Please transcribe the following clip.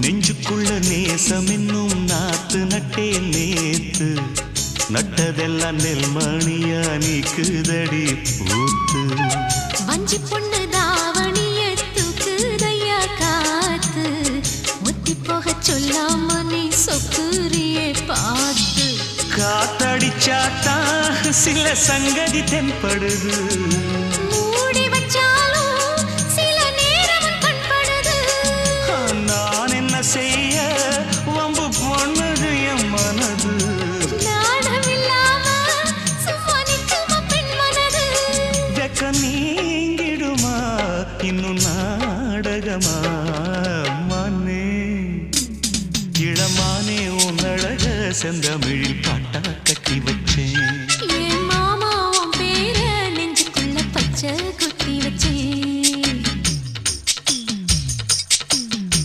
நெஞ்சுக்குள்ள நேசம் என்னும் நாத்து நட்டே நேத்து. நட்டதெல்லாம் நெல்மணியா நீக்குதடி பூத்து. வஞ்சி பொண்ணு தாவணிய தூக்குதையா காத்து. முத்தி போக சொல்லாம நீ சொக்குரியே பார்த்து. காத்தடிச்சாத்தான் சில சங்கதி தென்படுது. இளமா மண்ணே இளமானே உன்னழக செந்தமிழில் காட்டாக்கட்டி